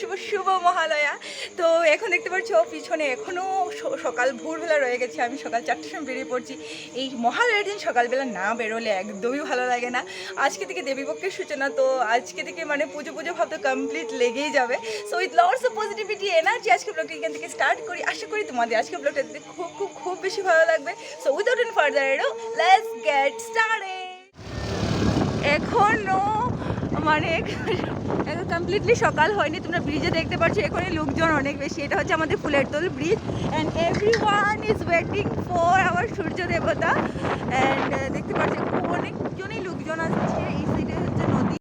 শুভ শুভ মহালয়া। তো এখন দেখতে পাচ্ছ, পিছনে এখনও সকাল ভোরবেলা রয়ে গেছে। আমি সকাল চারটের সময় বেরিয়ে পড়ছি। এই মহালয়ার দিন সকালবেলা না বেরোলে একদমই ভালো লাগে না। আজকে থেকে দেবীপক্ষের সূচনা, তো আজকে থেকে মানে পুজো পুজো ভাব তো কমপ্লিট লেগেই যাবে। So with lots of positivity energy আজকে ব্লগটা এখান থেকে স্টার্ট করি। আশা করি তোমাদের আজকে ব্লগটা খুব খুব খুব বেশি ভালো লাগবে। So without an further ado let's get started এখনও মানে এখন কমপ্লিটলি সকাল হয়নি, তোমরা ব্রিজে দেখতে পাচ্ছ এখানে লোকজন অনেক বেশি। এটা হচ্ছে আমাদের ফুলের toll bridge and everyone is waiting for our Surya দেবতা। অ্যান্ড দেখতে পাচ্ছ অনেকজনই লোকজন আসছে এই সাইডে হচ্ছে নদী।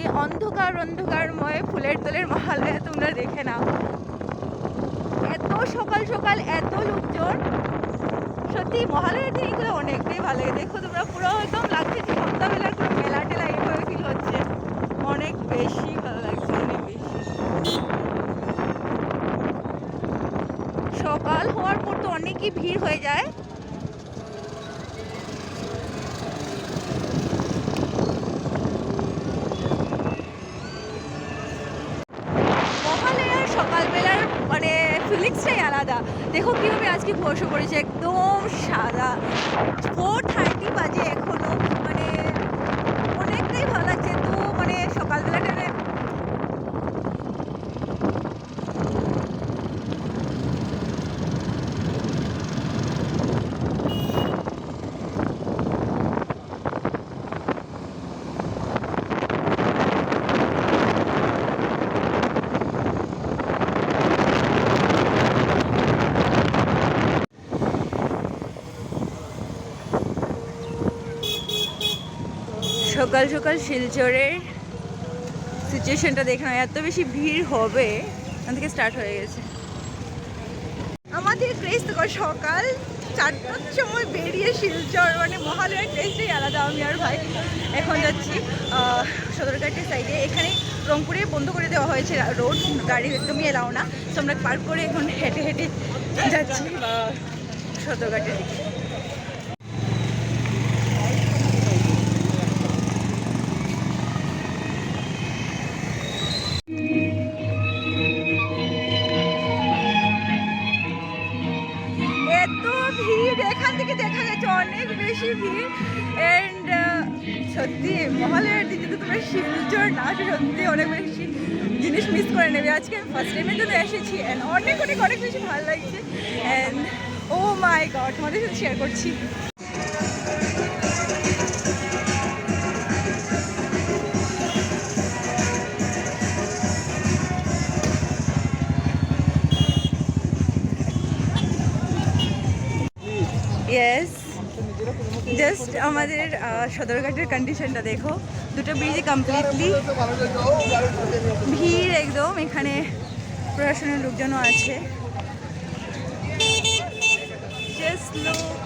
এই অন্ধকার, অন্ধকারময় ফুলের তোলের মহালয়া তোমরা দেখে নাও। এত সকাল সকাল এত লোকজন। সত্যি মহালয়ার দিন এগুলো অনেকটাই ভালো লাগে। দেখো তোমরা পুরো একদম লাগছে যে সন্ধ্যাবেলার কোনো মেলা টেলা এইভাবে ফিল হচ্ছে অনেক বেশি ভালো লাগছে অনেক বেশি সকাল হওয়ার অনেকই ভিড় হয়ে যায়? সকালবেলার মানে ফিলিংসটাই আলাদা। দেখো কীভাবে আজকে বসে পড়েছে, একদম সাদা। ফোর থার্টি বাজে এখনও মানে অনেকটাই ভালো লাগছে। তো মানে সকালবেলাটা সকাল সকাল শিলচরের সিচুয়েশনটা দেখে এত বেশি ভিড় হবে। এখান থেকে স্টার্ট হয়ে গেছে। আমাদের ক্রেজ তো সকাল চারটার সময় বেরিয়ে শিলচর মানে মহালয়ার ক্রেজটাই আলাদা আমি আর ভাই। এখন যাচ্ছি সদরঘাটের সাইডে এখানে রংপুরে বন্ধ করে দেওয়া হয়েছে রোড গাড়ি একদমই এলাও না। তো আমরা পার্ক করে এখন হেঁটে হেঁটে যাচ্ছি সদরঘাটের দিকে। এত ভিড়, এখান থেকে দেখা যাচ্ছে অনেক বেশি ভিড়। অ্যান্ড সত্যি, মহালয়ার দিন তো তোমরা শিলচর না সত্যি অনেক বেশি জিনিস মিস করে নেবে। আজকে ফার্স্ট টাইমের জন্য এসেছি অ্যান্ড অনেক অনেক অনেক বেশি ভালো লাগছে। অ্যান্ড ও মাই গড তোমাদের সাথে শেয়ার করছি। ইয়েস জাস্ট আমাদের সদরঘাটের কন্ডিশনটা দেখো। দুটো ব্রিজ কমপ্লিটলি ভিড় একদম, এখানে প্রশাসনের লোকজনও আছে। জাস্ট look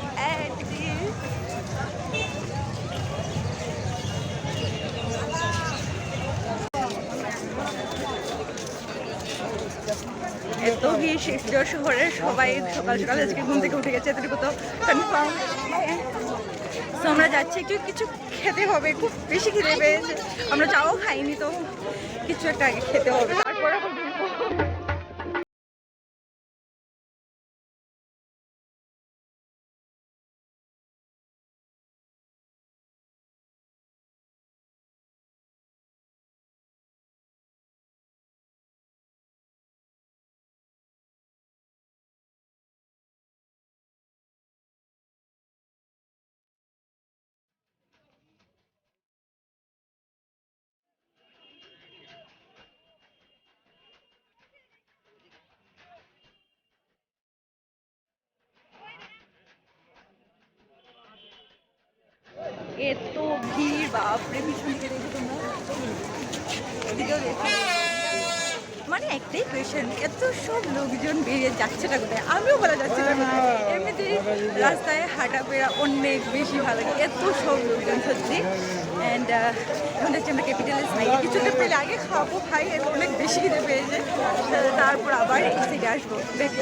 এত শহরের সবাই সকাল সকাল আজকে ঘুম থেকে উঠে গেছে, এতটুকু তো কনফার্ম তো আমরা যাচ্ছি, একটু কিছু খেতে হবে, খুব বেশি খেতে পেয়েছে। আমরা চাও খাইনি, তো কিছু একটা আগে খেতে হবে। এত ভিড়, বাপরে, পিছন দিকে দেখো তোমরা মানে একটাই কোয়েশন এত সব লোকজন বেরিয়ে যাচ্ছেটা কোথায় আমিও বলা যাচ্ছি না এমনিতে রাস্তায় হাঁটা ফেরা অনেক বেশি ভালো লাগে। এত সব লোকজন, সত্যি। অ্যান্ড এখন যাচ্ছি আমরা ক্যাপিটালের সাইডে কিছুটা পেলে আগে খাব, খাই এর অনেক বেশি খিদে পেয়েছে। তারপর আবার সাইডে আসব ব্যাক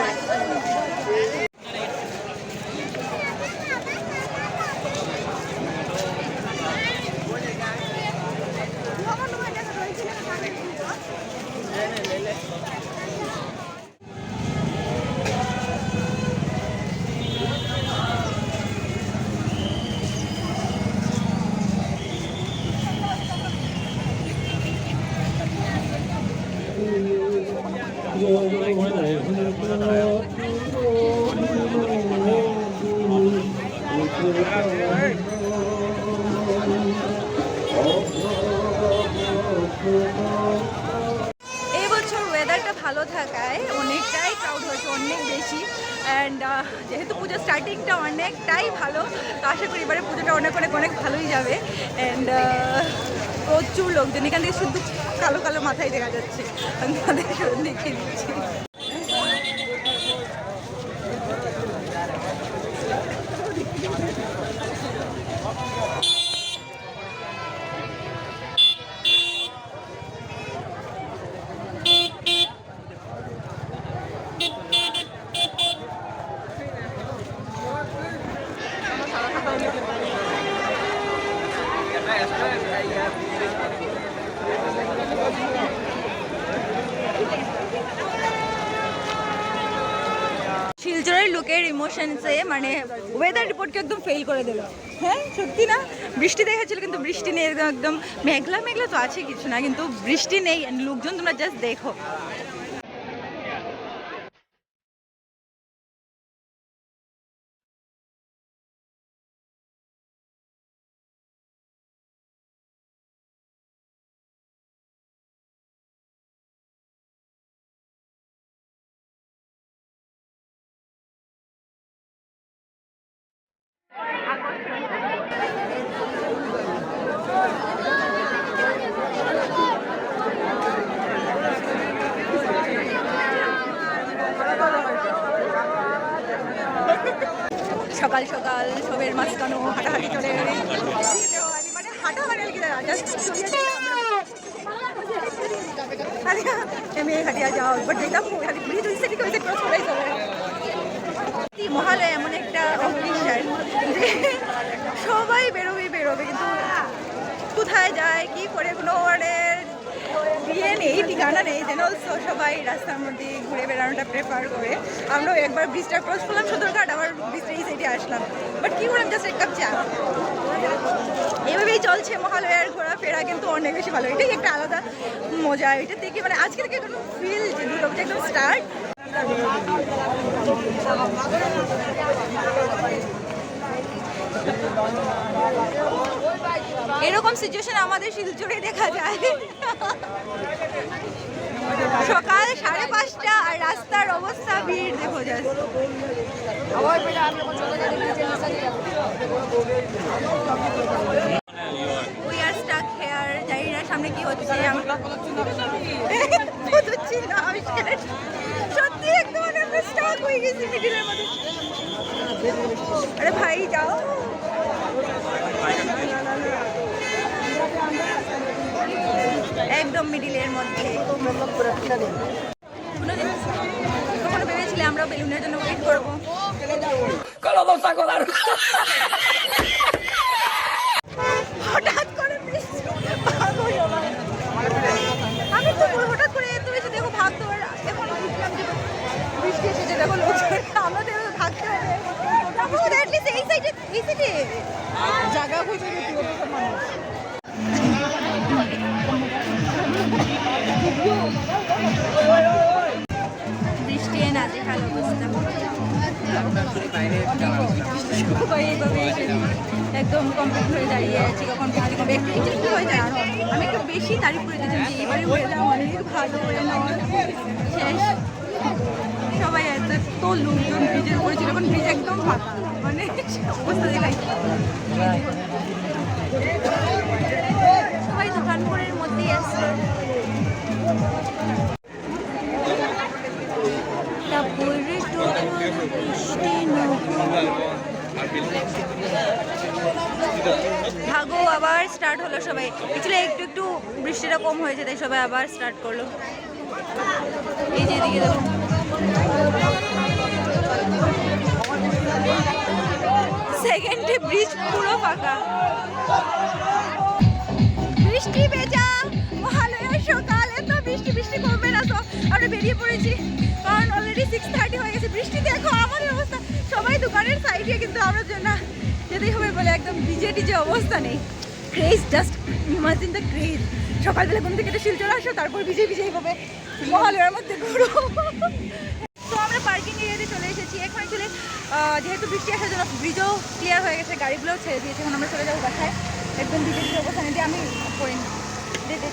বেশি অ্যান্ড যেহেতু পুজোর স্টার্টিংটা অনেকটাই ভালো। তো আশা করি এবারে পুজোটা অনেক অনেক অনেক ভালোই যাবে। অ্যান্ড প্রচুর লোকজন। এখান থেকে শুধু কালো কালো মাথায় দেখা যাচ্ছে। আমি তাদের দিচ্ছি শিলচরের লোকের ইমোশনসে মানে ওয়েদার রিপোর্টকে একদম ফেল করে দিল। হ্যাঁ সত্যি না? বৃষ্টি দেখাচ্ছিল কিন্তু বৃষ্টি নেই, একদম মেঘলা মেঘলা তো আছে কিছু না, কিন্তু বৃষ্টি নেই লোকজন তোমরা জাস্ট দেখো। সকাল সকাল সবের মাঝখানো হাঁটাহাঁটি চলে মানে হাঁটাহাঁটি আমি হাঁটিয়া যাও বাট দেখলাম খালি ব্রিজ করাই চলে এই মহালয়া এমন একটা অকেশন যে সবাই বেরোবে বেরোবে, কিন্তু কোথায় যায়, কি করে কোনো বিয়ে নেই, ঠিকানা নেই। যেন সবাই রাস্তার মধ্যে ঘুরে বেড়ানোটা প্রেফার করে। আমরাও একবার ব্রিজটা ক্রস করলাম সদরঘাট, আবার ব্রিজটা এই সাইডে আসলাম। বাট কি করলাম জাস্ট এক কাপ চা। এভাবেই চলছে মহালয়ার ঘোরাফেরা, কিন্তু অনেক বেশি ভালো। এটাই একটা আলাদা মজা। এটা থেকে মানে আজকে থেকে কোনো ফিল যে দুর্গাপূজা একদম স্টার্ট এরকম সিচুয়েশন আমাদের শিলচরে দেখা যায়। সকাল সাড়ে পাঁচটা আর রাস্তার অবস্থা ভিড় দেখো না সামনে কি হচ্ছে আরে ভাই যাও। একদম মিডিলের মধ্যে। কখনো ভেবেছিলে আমরা বেলুনের জন্য ওয়েট করব? হঠাৎ এই সাইডে এই সাইডে জায়গা খুঁজে ভালো একদম কমপ্লিট হয়ে দাঁড়িয়ে আছি, কখন বৃষ্টি কমবে। একটু হয়ে যায় আমি একটু বেশি তারিফ করে দিয়েছিলাম যে এবারে ওয়েদার অনেক ভালো শেষ। সবাই এত লোকজন ব্রিজের উপরে ছিল এখন ব্রিজ একদম ফাঁকা। সবাই মধ্যেই ভাগো, আবার স্টার্ট হলো সবাই। অ্যাকচুয়ালি একটু একটু বৃষ্টিটা কম হয়েছে, তাই সবাই আবার স্টার্ট করল। এই যে এদিকে দেখো। সেকেন্ডে ব্রিজ পুরো ফাঁকা। বৃষ্টি ভেজা মহালয়ার সকাল, এত বৃষ্টি বৃষ্টি কমবে না তো। আমরা বেরিয়ে পড়েছি, কারণ অলরেডি সিক্স থার্টি হয়ে গেছে। বৃষ্টি দেখো আমাদের অবস্থা। সবাই দোকানের সাইডে কিন্তু আমরা জন্য যেতেই হবে বলে একদম ভিজে ডিজে অবস্থা নেই। Craze just imagine the craze সকালবেলা ঘুম থেকে শিলচর আসো, তারপর ভিজে ভিজেই এইভাবে মহালয়ার মধ্যে ঘুরো। আমরা পার্কিং এরিয়াতে চলে এসেছি। এখন অ্যাকচুয়ালি যেহেতু বৃষ্টি আসার জন্য ব্রিজও ক্লিয়ার হয়ে গেছে, গাড়িগুলোও ছেড়ে দিয়েছে, এখন আমরা চলে যাব বাসায়। একদম ব্রিজের অবস্থানে। দিয়ে আমি করি দে দে।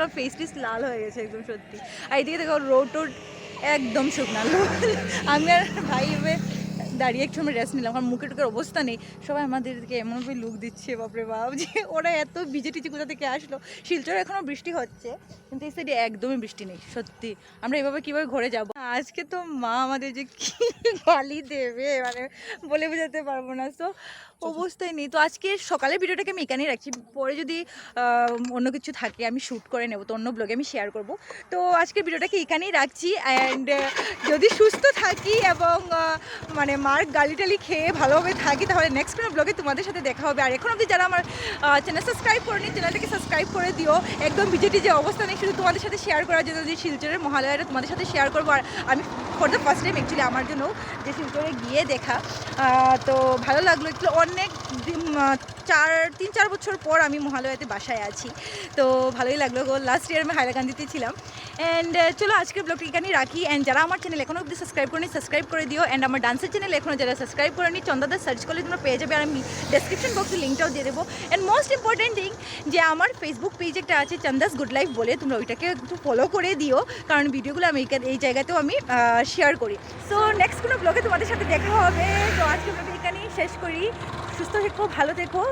মানে ফেস টিস লাল হয়ে গেছে একদম সত্যি। আর এদিকে দেখো রোড টোড একদম শুকনা আমি আর ভাই এবার দাঁড়িয়ে একটু আমি রেস্ট নিলাম, কারণ মুখে টুকের অবস্থা নেই। সবাই আমাদেরকে এমনভাবে লুক দিচ্ছে, বাপরে বাপ, যে ওরা এত বিজে টিজে কোথা থেকে আসলো। শিলচরে এখনও বৃষ্টি হচ্ছে, কিন্তু এই সাইডে একদমই বৃষ্টি নেই, সত্যি। আমরা এভাবে কীভাবে ঘরে যাব? আজকে তো মা আমাদের যে কি গালি দেবে মানে বলে বোঝাতে পারব না। তো অবস্থায় নেই। তো আজকে সকালের ভিডিওটাকে আমি এখানেই রাখছি। পরে যদি অন্য কিছু থাকে, আমি শ্যুট করে নেব তো অন্য ব্লগে আমি শেয়ার করব। তো আজকের ভিডিওটাকে এখানেই রাখছি। অ্যান্ড যদি সুস্থ থাকি এবং মানে মার গালি টালি খেয়ে ভালোভাবে থাকি, তাহলে নেক্সট কোনো ব্লগে তোমাদের সাথে দেখা হবে। আর এখন অবধি যারা আমার চ্যানেল সাবস্ক্রাইব করেনি চ্যানেলটাকে সাবস্ক্রাইব করে দিও। একদম বিজেটি যে অবস্থা নেই। শুধু তোমাদের সাথে শেয়ার করার জন্য যে শিলচরের মহালয়াটা তোমাদের সাথে শেয়ার করব। আর আমি for the first time actually আমার জন্য যে শিলচরে গিয়ে দেখা। তো ভালো লাগল একটু অনেক চার, তিন, চার বছর পর আমি মহালয়াতে বাসায় আছি। তো ভালোই লাগল লাস্ট ইয়ার আমি হাইলাকান্দিতে ছিলাম। অ্যান্ড চলো আজকের ব্লগটি এখানেই রাখি। অ্যান্ড যারা আমার চ্যানেল এখনও অবধি সাবস্ক্রাইব করেনি সাবস্ক্রাইব করে দিও। অ্যান্ড আমার ডান্সের চ্যানেল এখনও যারা সাবস্ক্রাইব করেনি চন্দাদার সার্চ করলে তোমরা পেয়ে যাবে। আর আমি ডেসক্রিপশন বক্সে লিঙ্কটাও দিয়ে দেবো। অ্যান্ড মোস্ট ইম্পর্টেন্ট থিং যে আমার ফেসবুক পেজ একটা আছে চন্দাস গুড লাইফ বলে। তোমরা ওইটাকে একটু ফলো করে দিও। কারণ ভিডিওগুলো আমি এই জায়গাতেও আমি শেয়ার করি। সো নেক্সট কোনো ব্লগে তোমাদের সাথে দেখা হবে। তো আজকে ব্লগে এখানেই শেষ করি। সুস্থ থেকো, ভালো থেকো।